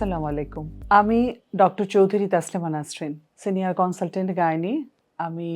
আসসালামু আলাইকুম। আমি doctor Chowdhury Taslima Nasrin, senior consultant gynae. আমি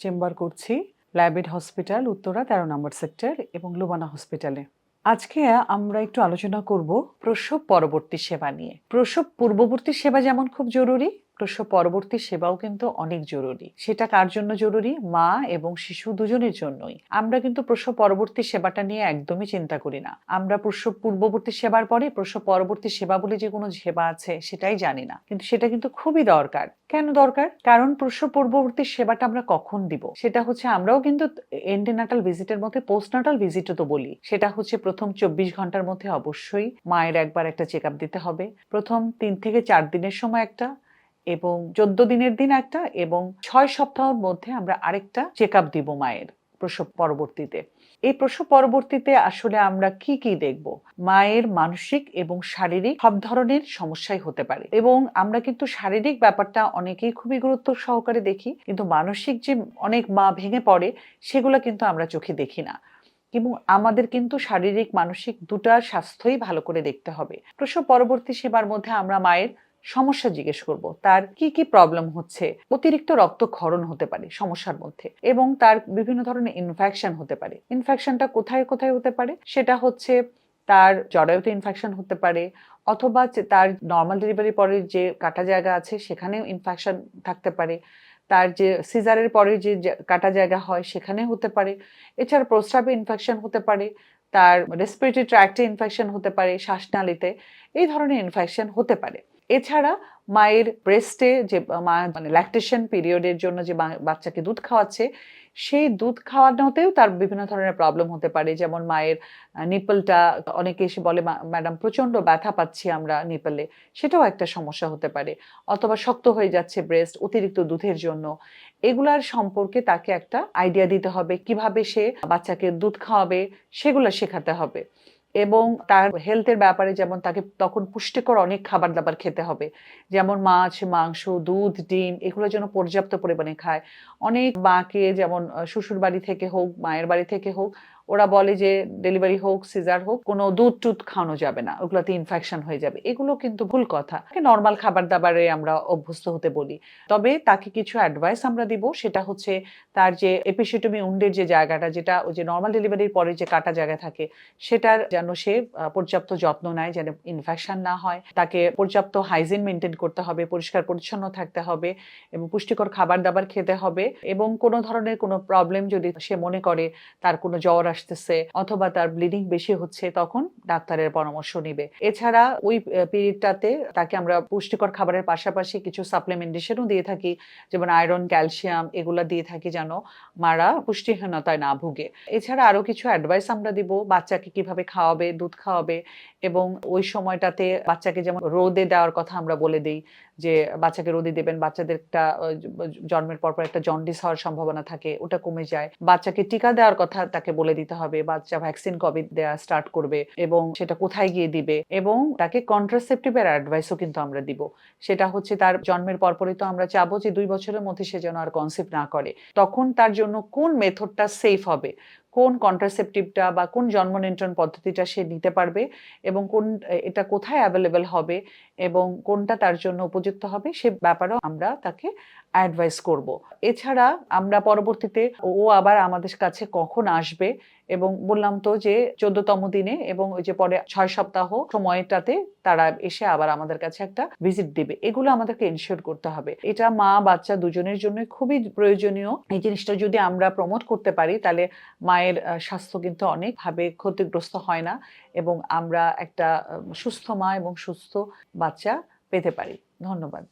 চেম্বার করছি প্রাইভেট হসপিটাল, উত্তরা, তেরো নম্বর সেক্টর এবং লুবানা হসপিটালে। আজকে আমরা একটু আলোচনা করব প্রসব পরবর্তী সেবা নিয়ে। প্রসব পূর্ববর্তী সেবা যেমন খুব জরুরি প্রসব পরবর্তী সেবাও কিন্তু অনেক জরুরি। সেটা কার জন্য জরুরি? মা এবং শিশু দুজনের জন্যই। আমরা কিন্তু প্রসব পরবর্তী সেবাটা নিয়ে একদমই চিন্তা করি না। আমরা প্রসব পূর্ববর্তী সেবার পরে প্রসব পরবর্তী সেবা বলে যে কোনো সেবা আছে সেটাই জানি না। কিন্তু সেটা কিন্তু খুবই দরকার। কেন দরকার? কারণ প্রসব পূর্ববর্তী সেবাটা আমরা কখন দিব? সেটা হচ্ছে আমরাও কিন্তু এন্টিনাটাল ভিজিটের মধ্যে, পোস্টনাটাল ভিজিটও তো বলি। সেটা হচ্ছে প্রথম চব্বিশ ঘণ্টার মধ্যে অবশ্যই মায়ের একবার একটা চেক দিতে হবে। প্রথম তিন থেকে চার দিনের সময় একটা। এবং চোদ্দ দিনের দিন একটা এবং ছয় সপ্তাহের মধ্যে আমরা আরেকটা চেক আপ দিব মায়ের প্রসব পরবর্তীতে। এই প্রসব পরবর্তীতে আসলে আমরা কি কি দেখব? মায়ের মানসিক এবং শারীরিক সব ধরনের সমস্যাই হতে পারে এবং আমরা কিন্তু শারীরিক ব্যাপারটা অনেকেই খুবই গুরুত্ব সহকারে দেখি, কিন্তু মানসিক যে অনেক মা ভেঙে পড়ে সেগুলো কিন্তু আমরা চোখে দেখি না। এবং আমাদের কিন্তু শারীরিক, মানসিক দুটার স্বাস্থ্যই ভালো করে দেখতে হবে। প্রসব পরবর্তী সেবার মধ্যে আমরা মায়ের সমস্যা জিজ্ঞেস করব। তার কি কি প্রবলেম হচ্ছে? অতিরিক্ত রক্তক্ষরণ হতে পারে সমস্যার মধ্যে এবং তার বিভিন্ন ধরনের ইনফেকশন হতে পারে। ইনফেকশনটা কোথায় কোথায় হতে পারে? সেটা হচ্ছে তার জরায়ুতে ইনফেকশন হতে পারে অথবা তার নর্মাল ডেলিভারি পরে যে কাটা জায়গা আছে সেখানেও ইনফেকশন থাকতে পারে। তার যে সিজারের পরে যে কাটা জায়গা হয় সেখানে হতে পারে। এছাড়া প্রস্রাবে ইনফেকশন হতে পারে, তার রেসপিরেটরি ট্র্যাক্টে ইনফেকশন হতে পারে, শ্বাসনালীতে এই ধরনের ইনফেকশন হতে পারে। এছাড়া মায়ের ব্রেস্টে যে মা মানে ল্যাকটেশন পিরিয়ডের জন্য যে বাচ্চাকে দুধ খাওয়াচ্ছে, সেই দুধ খাওয়ানোতেও তার বিভিন্ন ধরনের প্রবলেম হতে পারে। যেমন মায়ের নিপলটা অনেকে এসে বলে ম্যাডাম প্রচণ্ড ব্যথা পাচ্ছি আমরা নিপলে সেটাও একটা সমস্যা হতে পারে। অথবা শক্ত হয়ে যাচ্ছে ব্রেস্ট অতিরিক্ত দুধের জন্য। এগুলার সম্পর্কে তাকে একটা আইডিয়া দিতে হবে। কীভাবে সে বাচ্চাকে দুধ খাওয়াবে, সেগুলো শেখাতে হবে। এবং তার হেলথের ব্যাপারে যেমন তাকে তখন পুষ্টিকর অনেক খাবার দাবার খেতে হবে। যেমন মাছ, মাংস, দুধ, ডিম এগুলো যেন পর্যাপ্ত পরিমাণে খায়। অনেক মাকে যেমন শ্বশুর বাড়ি থেকে হোক, মায়ের বাড়ি থেকে হোক ওরা বলে যে ডেলিভারি হোক, সিজার হোক, কোনো দুধ টুধ খাওয়ানো যাবে না, ওগুলোতে ইনফেকশন হয়ে যাবে। এগুলো কিন্তু ভুল কথা। নর্মাল খাবার দাবারে আমরা অভ্যস্ত হতে বলি। তবে তাকে কিছু অ্যাডভাইস আমরা দিব, সেটা হচ্ছে তার যে এপিসিটমি উন্ডের যে জায়গাটা, যেটা ওই যে নর্মাল ডেলিভারির পরে যে কাটা জায়গা থাকে, সেটার যেন সে পর্যাপ্ত যত্ন নেয় যেন ইনফেকশন না হয়। তাকে পর্যাপ্ত হাইজিন মেনটেন করতে হবে, পরিষ্কার পরিচ্ছন্ন থাকতে হবে এবং পুষ্টিকর খাবার দাবার খেতে হবে এবং কোনো ধরনের কোনো প্রবলেম যদি সে মনে করে, তার কোনো জ্বর আসতেছে অথবা তার ব্লিডিং বেশি হচ্ছে, তখন ডাক্তারের পরামর্শ নিবে। এছাড়া ওই পিরিয়ডটাতে তাকে আমরা পুষ্টিকর খাবারের পাশাপাশি কিছু সাপ্লিমেন্টেশনও দিয়ে থাকি, যেমন আয়রন ক্যালসিয়াম এগুলো দিয়ে থাকি যেন মারা পুষ্টিহীনতায় না ভুগে। এছাড়া আরও কিছু অ্যাডভাইস আমরা দিব, বাচ্চাকে কীভাবে খাওয়াবে, দুধ খাওয়াবে এবং ওই সময়টাতে বাচ্চাকে যেমন রোদে দেওয়ার কথা আমরা বলে দিই, যে বাচ্চাকে রোদে দেবেন বাচ্চাদের একটা জন্মের পর পর একটা জন্ডিস হওয়ার সম্ভাবনা থাকে, ওটা কমে যায়। বাচ্চাকে টিকা দেওয়ার কথা তাকে বলে দিতে হবে, বাচ্চা ভ্যাকসিন কবে দেওয়া স্টার্ট করবে এবং সেটা কোথায় গিয়ে দিবে এবং তাকে কন্ট্রাসেপটিভের অ্যাডভাইসও কিন্তু আমরা দিব। সেটা হচ্ছে তার জন্মের পরপরই তো আমরা চাবো যে দুই বছরের মধ্যে সে যেন আর কনসেপ্ট না করে। তখন তার জন্য কোন মেথডটা সেফ হবে? কোন কন্ট্রাসেপটিভটা বা কোন জন্ম নিয়ন্ত্রণ পদ্ধতিটা সে নিতে পারবে এবং কোন, এটা কোথায় অ্যাভেলেবেল হবে এবং কোনটা তার জন্য উপযুক্ত হবে সে ব্যাপারেও আমরা তাকে অ্যাডভাইস করব। এছাড়া আমরা পরবর্তীতে ও আবার আমাদের কাছে কখন আসবে এবং বললাম তো যে চোদ্দতম দিনে এবং ওই যে পরে ছয় সপ্তাহ সময়টাতে তারা এসে আবার আমাদের কাছে একটা ভিজিট দিবে। এগুলো আমাদেরকে এনশিওর করতে হবে। এটা মা, বাচ্চা দুজনের জন্য খুবই প্রয়োজনীয়। এই জিনিসটা যদি আমরা প্রমোট করতে পারি, তাহলে মায়ের স্বাস্থ্য কিন্তু অনেকভাবে ক্ষতিগ্রস্ত হয় না এবং আমরা একটা সুস্থ মা এবং সুস্থ বাচ্চা পেতে পারি। ধন্যবাদ।